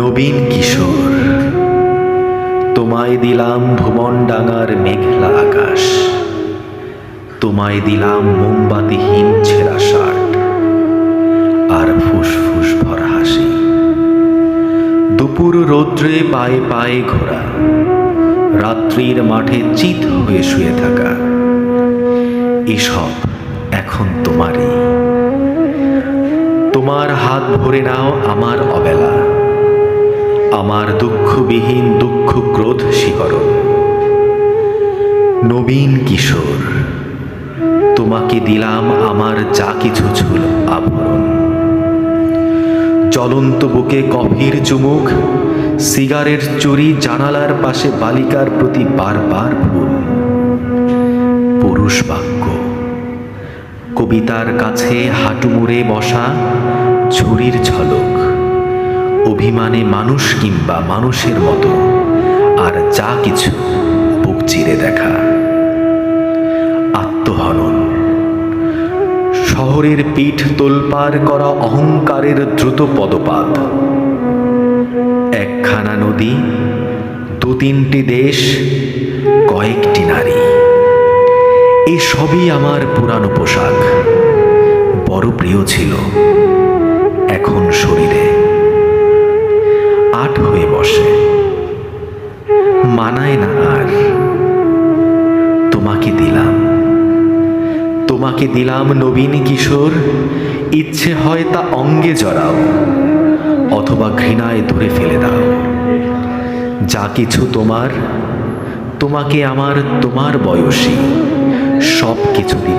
নবীন কিশোর, তোমায় দিলাম ভুবন ডাঙার মেঘলা আকাশ, তোমায় দিলাম মোমবাতিহীন ছেঁড়া শার্ট আর ফুসফুস ভরা হাসি। দুপুর রৌদ্রে পায়ে পায়ে ঘোরা, রাত্রির মাঠে চিত হয়ে শুয়ে থাকা, এসব এখন তোমারই। তোমার হাত ভরে নাও আমার অবেলা। আমার দুঃখবিহীন দুঃখ ক্রোধ শিহরণ নবীন কিশোর, তোমাকে দিলাম আমার যা কিছু ছিল আভরণ জ্বলন্ত বুকে কফির চুমুক, সিগারের চুরি জানালার পাশে বালিকার প্রতি বারবার ভুল। পুরুষ বাক্য, কবিতার কাছে হাঁটু মুড়ে বসা ঝুড়ির ঝলক, অভিমানে মানুষ কিংবা মানুষের মতো, আর যা কিছু বুক চিরে দেখা। আত্মহনন, শহরের পিঠ তোলপার করা অহংকারের দ্রুত পদপাত একখানা নদী দু তিনটি দেশ, কয়েকটি নারী, এসবই আমার পুরানো পোশাক। মানায় না আর। তোমাকে দিলাম। তোমাকে দিলাম নবীন কিশোর। ইচ্ছে হয় তা অঙ্গে জড়াও, অথবা ঘৃণায় ধরে ফেলে দাও। যা কিছু তোমার, তোমাকে আমার তোমার বয়সী সব কিছু হয়